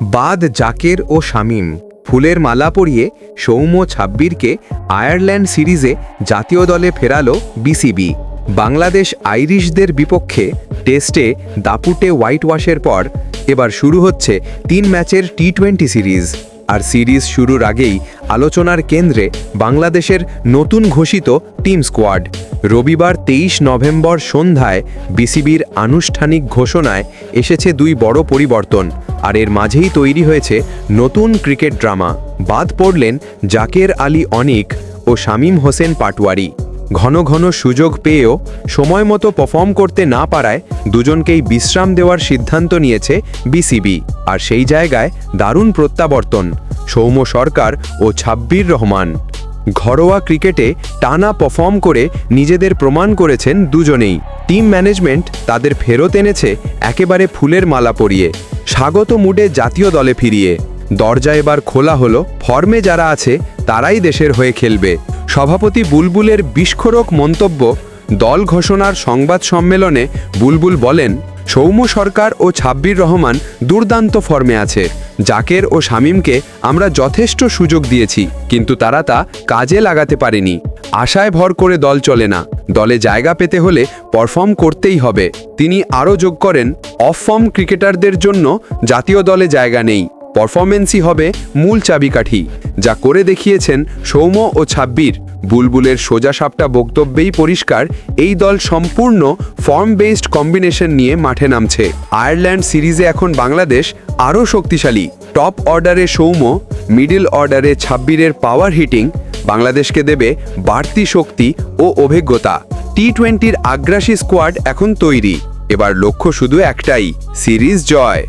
বাদ জাকের ও শামীম। ফুলের মালা পরিয়ে সৌম্য ছাব্বিরকে আয়ারল্যান্ড সিরিজে জাতীয় দলে ফেরাল বিসিবি। বাংলাদেশ আইরিশদের বিপক্ষে টেস্টে দাপুটে হোয়াইট ওয়াশের পর এবার শুরু হচ্ছে তিন ম্যাচের টি টোয়েন্টি সিরিজ। আর সিরিজ শুরুর আগেই আলোচনার কেন্দ্রে বাংলাদেশের নতুন ঘোষিত টিম স্কোয়াড। রবিবার তেইশ নভেম্বর সন্ধ্যায় বিসিবির আনুষ্ঠানিক ঘোষণায় এসেছে দুই বড় পরিবর্তন, আর এর মাঝেই তৈরি হয়েছে নতুন ক্রিকেট ড্রামা। বাদ পড়লেন জাকের আলী অনিক ও শামীম হোসেন পাটওয়ারি ঘন ঘন সুযোগ পেয়েও সময় মতো পারফর্ম করতে না পারায় দুজনকেই বিশ্রাম দেওয়ার সিদ্ধান্ত নিয়েছে বিসিবি আর সেই জায়গায় দারুণ প্রত্যাবর্তন, সৌম্য সরকার ও ছাব্বির রহমান। ঘরোয়া ক্রিকেটে টানা পারফর্ম করে নিজেদের প্রমাণ করেছেন দুজনেই। টিম ম্যানেজমেন্ট তাদের ফেরত এনেছে একেবারে ফুলের মালা পরিয়ে। স্বাগত মুডে জাতীয় দলে ফিরিয়ে। দরজা এবার খোলা হলো। ফর্মে যারা আছে, তারাই দেশের হয়ে খেলবে। সভাপতি বুলবুলের বিস্ফোরক মন্তব্য, দল ঘোষণার সংবাদ সম্মেলনে বুলবুল বলেন, সৌম্য সরকার ও ছাব্বির রহমান দুর্দান্ত ফর্মে আছে। জাকের ও শামীমকে আমরা যথেষ্ট সুযোগ দিয়েছি, কিন্তু তারা তা কাজে লাগাতে পারেনি। আশায় ভর করে দল চলে না। দলে জায়গা পেতে হলে পারফর্ম করতেই হবে। তিনি আরও যোগ করেন, অফ ফর্ম ক্রিকেটারদের জন্য জাতীয় দলে জায়গা নেই। পারফরমেন্সই হবে মূল চাবিকাঠি, যা করে দেখিয়েছেন সৌম্য ও ছাব্বির। বুলবুলের সোজাসাপটা বক্তব্যেই পরিষ্কার, এই দল সম্পূর্ণ ফর্ম বেসড কম্বিনেশন নিয়ে মাঠে নামছে। আয়ারল্যান্ড সিরিজে এখন বাংলাদেশ আরও শক্তিশালী। টপ অর্ডারে সৌম্য মিডল অর্ডারে ছাব্বিরের পাওয়ার হিটিং বাংলাদেশকে দেবে বাড়তি শক্তি ও অভিজ্ঞতা। টি টোয়েন্টির আগ্রাসী স্কোয়াড এখন তৈরি। এবার লক্ষ্য শুধু একটাই, সিরিজ জয়।